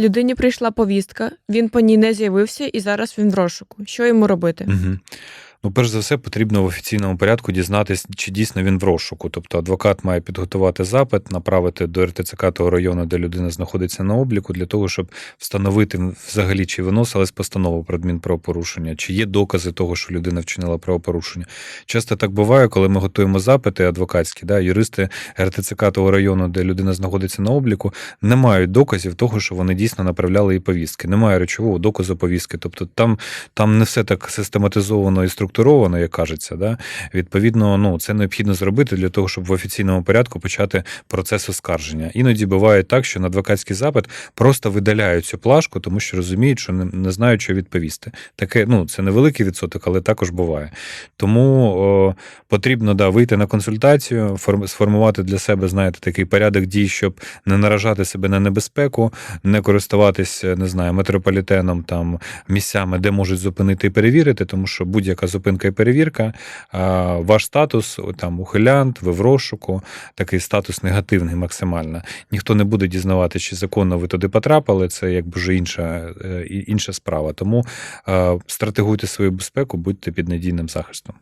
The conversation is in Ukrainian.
Людині прийшла повістка, він по ній не з'явився, і зараз він в розшуку. Що йому робити? Угу. Ну, перш за все, потрібно в офіційному порядку дізнатися, чи дійсно він в розшуку. Тобто адвокат має підготувати запит, направити до РТЦК того району, де людина знаходиться на обліку, для того, щоб встановити взагалі, чи виносилась постанова про адмінправопорушення, чи є докази того, що людина вчинила правопорушення. Часто так буває, коли ми готуємо запити адвокатські, да, юристи РТЦК того району, де людина знаходиться на обліку, не мають доказів того, що вони дійсно направляли їй повістки. Немає речового доказу повістки. Тобто там, там не все так систематизовано і структуровано, як кажеться. Да? Відповідно, ну це необхідно зробити для того, щоб в офіційному порядку почати процес оскарження. Іноді буває так, що на адвокатський запит просто видаляють цю плашку, тому що розуміють, що не, не знають, що відповісти. Таке, ну це невеликий відсоток, але також буває. Тому о, потрібно да, вийти на консультацію, форм, сформувати для себе, знаєте, такий порядок дій, щоб не наражати себе на небезпеку, не користуватися, не знаю, метрополітеном там місцями, де можуть зупинити і перевірити, тому що будь-яка зупинка і перевірка, ваш статус там ухилянт, ви в розшуку, такий статус негативний максимально. Ніхто не буде дізнавати, чи законно ви туди потрапили. Це якби вже інша, е, інша справа. Тому е, стратегуйте свою безпеку, будьте під надійним захистом.